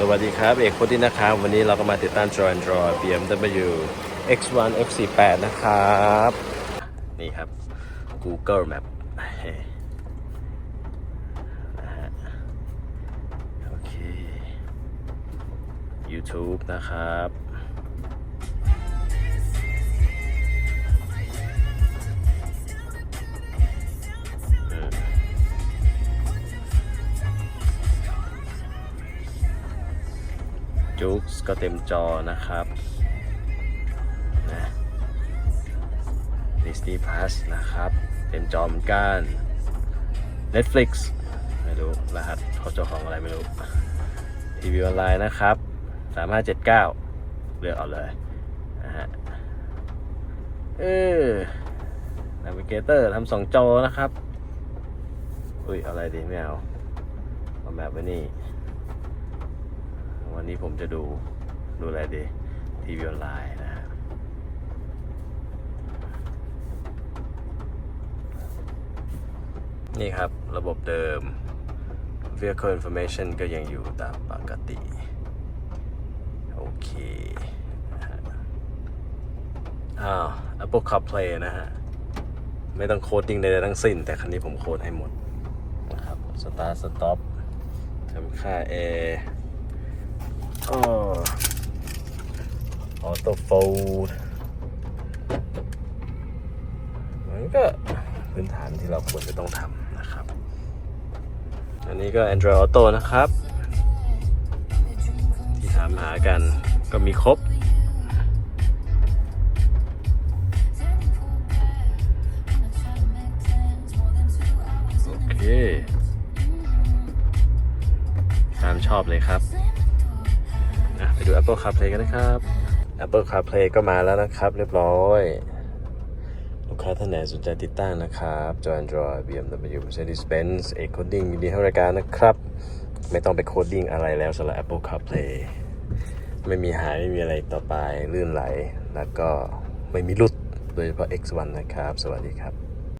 สวัสดีครับ เอกโคตินะครับ วันนี้เราก็มาติดตั้งจอยน์ดรอ BMW X1 X48 นะครับ นี่ครับ Google Map นะฮะโอเค YouTube นะครับ จุกก็เต็มจอนะครับนะ Disney Plus นะครับ เต็มจอเหมือนกัน Netflix ไม่รู้ รหัสเขาเจ้าของอะไรไม่รู้ ทีวีออนไลน์นะครับ 3579 เลือกเอาเลยนะฮะเออ Navigator ทำสองจอนะครับ อุ้ยอาอะไรดีไม่เอาเอาแบบไว้นี่ วันนี้ผมจะดูดูอะไรดีทีวีออนไลน์นะฮะนี่ครับระบบเดิม Vehicle Information ก็ยังอยู่ตามปกติ โอเคอ้าว Apple CarPlay นะฮะ ไม่ต้องโคดดิ้งใดๆทั้งสิ้น แต่คันนี้ผมโคดให้หมดนะครับ Start Stop ทำค่า Air ฟลดมันก็พื้นฐานที่เราควรจะต้องทำนะครับ อันนี้ก็ Android Auto นะครับ ที่ถามหากันก็มีครบโอเคตามชอบเลยครับ ดู Apple CarPlay กันนะครับ Apple CarPlay ก็มาแล้วนะครับ เรียบร้อย ลูกค้าท่านไหนสนใจติดตั้งนะครับจอ Android BMW Mercedes-Benz เอกโคดิ้งยินดีให้บริการนะครับ ไม่ต้องไปโคดดิ้งอะไรแล้วสำหรับ Apple CarPlay ไม่มีหาย ไม่มีอะไรต่อไปลื่นไหล แล้วก็ไม่มีหลุดโดยเฉพาะ X1 นะครับ สวัสดีครับ